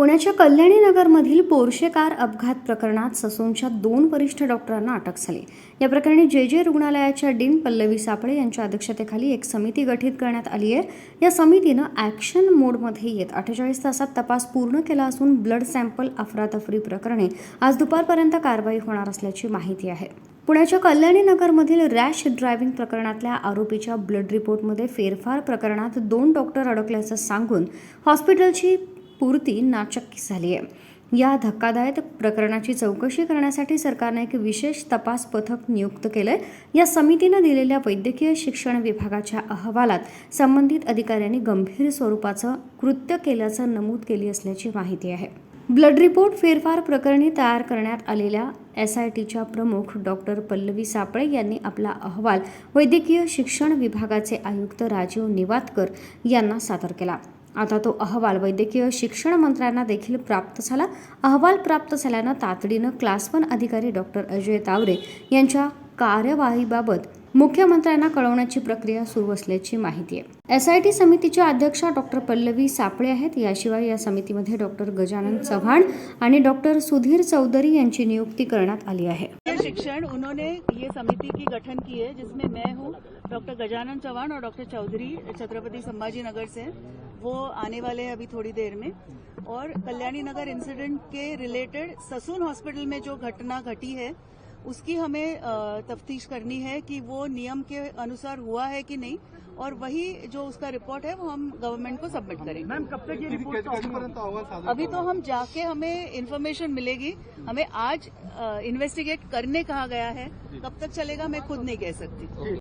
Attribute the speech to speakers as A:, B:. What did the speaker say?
A: पुण्याच्या कल्याणी नगरमधील Porsche car अपघात प्रकरणात ससूनच्या दोन वरिष्ठ डॉक्टरांना अटक झाली. या प्रकरणी जे जे रुग्णालयाच्या डीन पल्लवी सापळे यांच्या अध्यक्षतेखाली एक समिती गठीत करण्यात आली आहे. या समितीनं ॲक्शन मोडमध्ये येत अठ्ठेचाळीस तासात तपास पूर्ण केला असून ब्लड सॅम्पल अफरातफरी प्रकरणी आज दुपारपर्यंत कारवाई होणार असल्याची माहिती आहे. पुण्याच्या कल्याणी नगरमधील रॅश ड्रायव्हिंग प्रकरणातल्या आरोपीच्या ब्लड रिपोर्टमध्ये फेरफार प्रकरणात दोन डॉक्टर अडकल्याचं सांगून हॉस्पिटलची पूर्ती नाचक्की झाली आहे. या धक्कादायक प्रकरणाची चौकशी करण्यासाठी सरकारने एक विशेष तपास पथक नियुक्त केलंय. या समितीनं दिलेल्या वैद्यकीय शिक्षण विभागाच्या अहवालात संबंधित अधिकाऱ्यांनी गंभीर स्वरूपाचं कृत्य केल्याचं नमूद केली असल्याची माहिती आहे. ब्लड रिपोर्ट फेरफार प्रकरणी तयार करण्यात आलेल्या एस आय टीच्या प्रमुख डॉक्टर पल्लवी सापळे यांनी आपला अहवाल वैद्यकीय शिक्षण विभागाचे आयुक्त राजीव निवातकर यांना सादर केला. आता तो अहवाल वैद्यकीय शिक्षण मंत्र्यांना देखील प्राप्त झाला. अहवाल प्राप्त झाल्यानं तातडीनं क्लास वन अधिकारी डॉक्टर अजय तावरे यांच्या कार्यवाहीबाबत मुख्यमंत्र्यांना कळवण्याची प्रक्रिया सुरू असल्याची माहिती आहे. एस आय टी समितीच्या अध्यक्षा डॉक्टर पल्लवी सापळे आहेत. याशिवाय या समितीमध्ये डॉक्टर गजानन चव्हाण आणि डॉक्टर सुधीर चौधरी यांची नियुक्ती करण्यात आली आहे.
B: शिक्षण उन्होंने ये समिति की गठन की है जिसमें मैं हूँ डॉक्टर गजानन चौहान और डॉक्टर चौधरी छत्रपति संभाजी नगर से वो आने वाले हैं अभी थोड़ी देर में। और कल्याणी नगर इंसिडेंट के रिलेटेड ससून हॉस्पिटल में जो घटना घटी है उसकी हमें तफ्तीश करनी है कि वो नियम के अनुसार हुआ है कि नहीं और वही जो उसका रिपोर्ट है वो हम गवर्नमेंट को सबमिट करेंगे।
C: मैम कब तक ये रिपोर्ट
B: अभी तो हम जाके हमें इन्फॉर्मेशन मिलेगी। हमें आज इन्वेस्टिगेट करने कहा गया है। कब तक चलेगा मैं खुद नहीं कह सकती।